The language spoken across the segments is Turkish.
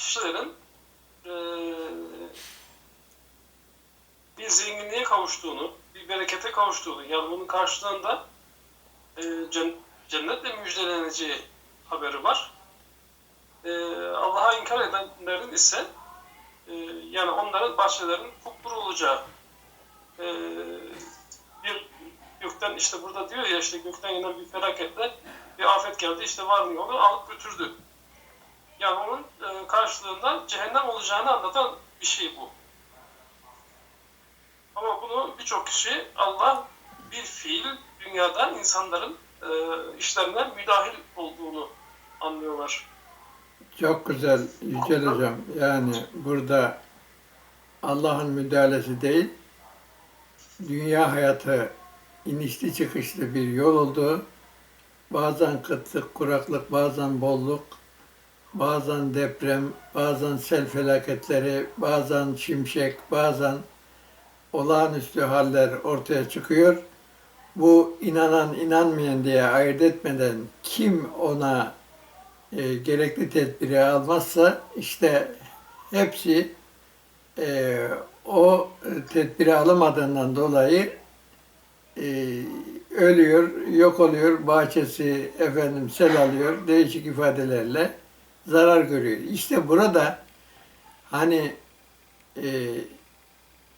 kişilerin e, bir zenginliğe kavuştuğunu, bir berekete kavuştuğunu, yani bunun karşılığında e, cen- cennetle müjdeleneceği haberi var. E, Allah'a inkar edenlerin ise e, yani onların bahçelerin kupkuru olacağı e, bir gökten işte burada diyor ya işte gökten yine bir felaketle bir afet geldi işte var mı onu alıp götürdü. Yani onun e, karşılığında cehennem olacağını anlatan bir şey bu. Ama bunu birçok kişi Allah bir fiil dünyada insanların e, işlerine müdahil olduğunu anlıyorlar. Çok güzel Yücel Hocam. Yani burada Allah'ın müdahalesi değil, dünya hayatı inişli çıkışlı bir yol olduğu, bazen kıtlık, kuraklık, bazen bolluk, bazen deprem, bazen sel felaketleri, bazen şimşek, bazen olağanüstü haller ortaya çıkıyor. Bu inanan inanmayan diye ayırt etmeden kim ona e, gerekli tedbiri almazsa işte hepsi e, o tedbiri alamadığından dolayı e, ölüyor, yok oluyor, bahçesi efendim sel alıyor, değişik ifadelerle zarar görüyor. İşte burada hani e,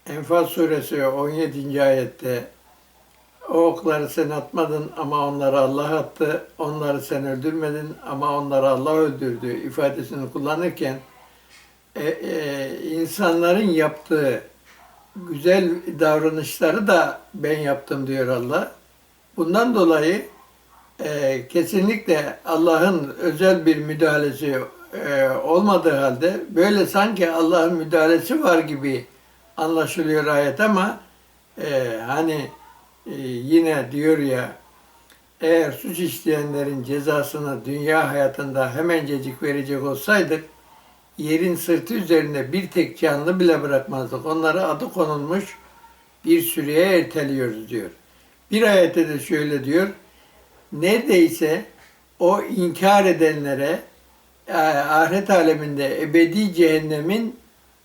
Enfal suresi 17. ayette o okları sen atmadın ama onları Allah attı. Onları sen öldürmedin ama onları Allah öldürdü ifadesini kullanırken e, e, insanların yaptığı güzel davranışları da ben yaptım diyor Allah. Bundan dolayı e, kesinlikle Allah'ın özel bir müdahalesi e, olmadığı halde böyle sanki Allah'ın müdahalesi var gibi anlaşılıyor ayet ama e, hani e, yine diyor ya eğer suç işleyenlerin cezasını dünya hayatında hemencecik verecek olsaydık yerin sırtı üzerinde bir tek canlı bile bırakmazdık. Onlara adı konulmuş bir süreye erteliyoruz diyor. Bir ayette de şöyle diyor. Neredeyse o inkar edenlere e, ahiret aleminde ebedi cehennemin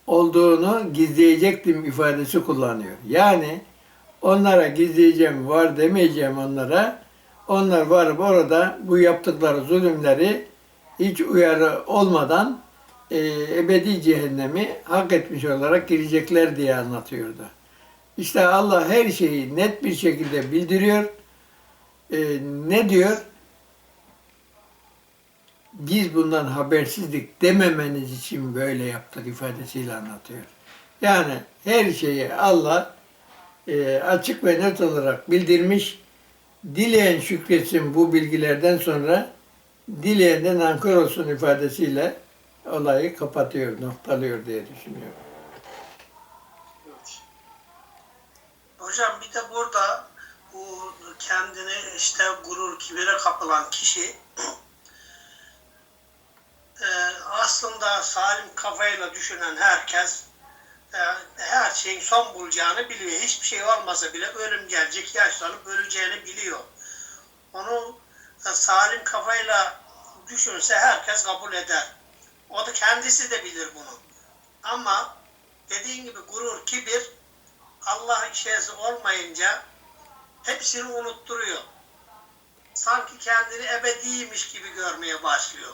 olduğunu gizleyecektim ifadesi kullanıyor. Yani onlara gizleyeceğim, var demeyeceğim onlara. Onlar varıp orada bu yaptıkları zulümleri hiç uyarı olmadan e, ebedi cehennemi hak etmiş olarak girecekler diye anlatıyordu. İşte Allah her şeyi net bir şekilde bildiriyor. E, ne diyor? Biz bundan habersizlik dememeniz için böyle yaptık ifadesiyle anlatıyor. Yani her şeyi Allah e, açık ve net olarak bildirmiş. Dileyen şükretsin bu bilgilerden sonra dileyen de nankör olsun ifadesiyle olayı kapatıyor, noktalıyor diye düşünüyorum. Hocam bir de burada bu kendini işte gurur, kibire kapılan kişi e, aslında salim kafayla düşünen herkes e, her şeyin son bulacağını biliyor. Hiçbir şey olmasa bile ölüm gelecek, yaşlanıp öleceğini biliyor. Onu e, salim kafayla düşünse herkes kabul eder. O da kendisi de bilir bunu. Ama dediğin gibi gurur, kibir Allah işesi olmayınca hepsini unutturuyor. Sanki kendini ebediymiş gibi görmeye başlıyor.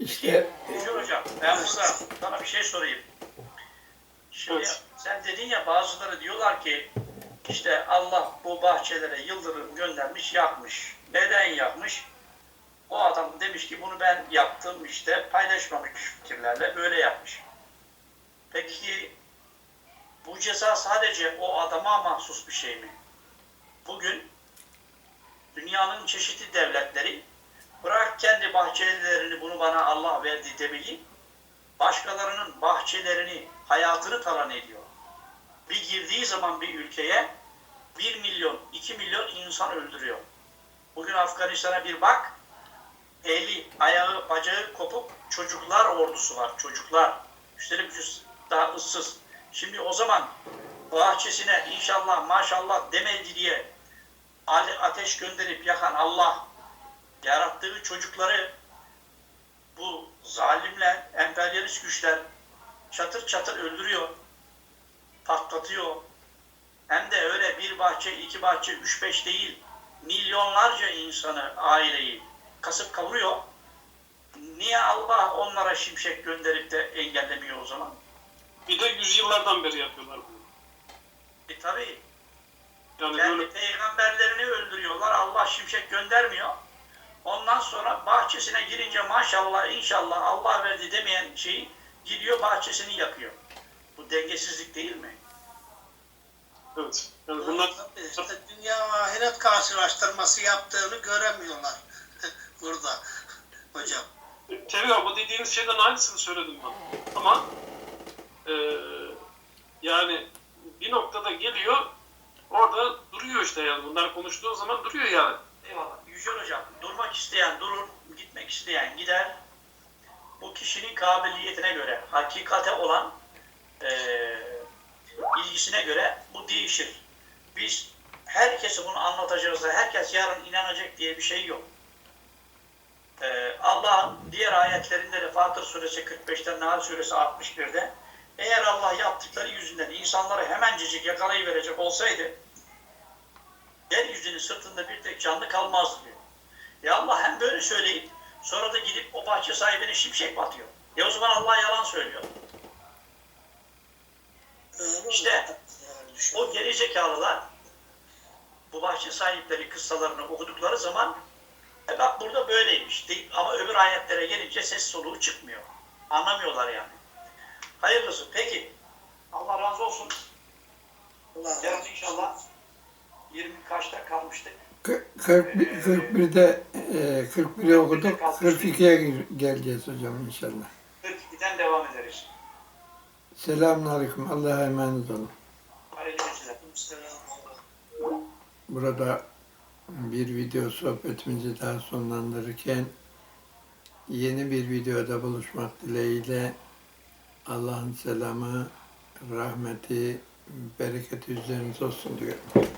İşte Yücel Hocam ben burada sana bir şey sorayım. Şimdi sen dedin ya bazıları diyorlar ki işte Allah bu bahçelere yıldırım göndermiş yakmış. Neden yakmış? O adam demiş ki bunu ben yaptım işte paylaşmamış fikirlerle böyle yapmış. Peki bu ceza sadece o adama mahsus bir şey mi? Bugün dünyanın çeşitli devletleri bırak kendi bahçelerini bunu bana Allah verdi demeyi başkalarının bahçelerini, hayatını talan ediyor. Bir girdiği zaman bir ülkeye 1 milyon, 2 milyon insan öldürüyor. Bugün Afganistan'a bir bak, eli, ayağı, bacağı kopuk çocuklar ordusu var, çocuklar. Üstelik üst- daha ıssız. Şimdi o zaman bahçesine inşallah maşallah demedi diye ateş gönderip yakan Allah yarattığı çocukları bu zalimler emperyalist güçler çatır çatır öldürüyor, patlatıyor. Hem de öyle bir bahçe, iki bahçe, üç beş değil, milyonlarca insanı, aileyi kasıp kavuruyor. Niye Allah onlara şimşek gönderip de engellemiyor o zaman? Bir de yüzyıllardan beri yapıyorlar bunu. E tabi Yani kendi böyle peygamberlerini öldürüyorlar. Allah şimşek göndermiyor. Ondan sonra bahçesine girince maşallah inşallah Allah verdi demeyen şeyi gidiyor bahçesini yakıyor. Bu dengesizlik değil mi? evet. Yani bunlar işte dünya ahiret karşılaştırması yaptığını göremiyorlar burada hocam. Tabii bu dediğiniz şeyden aynısını söyledim ben. Ama e, yani bir noktada geliyor orada duruyor işte yani bunlar konuştuğu zaman duruyor yani. Eyvallah. Yücel Hocam, durmak isteyen durur, gitmek isteyen gider. Bu kişinin kabiliyetine göre, hakikate olan eee ilgisine göre bu değişir. Biz herkese bunu anlatacağız da herkes yarın inanacak diye bir şey yok. Eee Allah'ın diğer ayetlerinde de Fatır suresi 45'ten Nahl suresi 61'de eğer Allah yaptıkları yüzünden insanları hemencecik yakalayıverecek olsaydı yeryüzünün sırtında bir tek canlı kalmazdı diyor. Ya Allah hem böyle söyleyip sonra da gidip o bahçe sahibine şimşek batıyor. Ya o zaman Allah yalan söylüyor. İşte. O geri zekalılar bu bahçe sahipleri kıssalarını okudukları zaman e bak burada böyleymiş deyip ama öbür ayetlere gelince ses soluğu çıkmıyor. Anlamıyorlar yani. Hayırlısı. Peki. Allah razı olsun. Allah Yarın inşallah 20 kaçta kalmıştık? Kı- 41 41'de e, 41'i okuduk. 42'ye gir- geleceğiz hocam inşallah. 42'den devam ederiz. Selamünaleyküm. Allah'a emanet olun. Burada bir video sohbetimizi daha sonlandırırken yeni bir videoda buluşmak dileğiyle Allah'ın selamı, rahmeti, bereketi üzerinize olsun diyorum.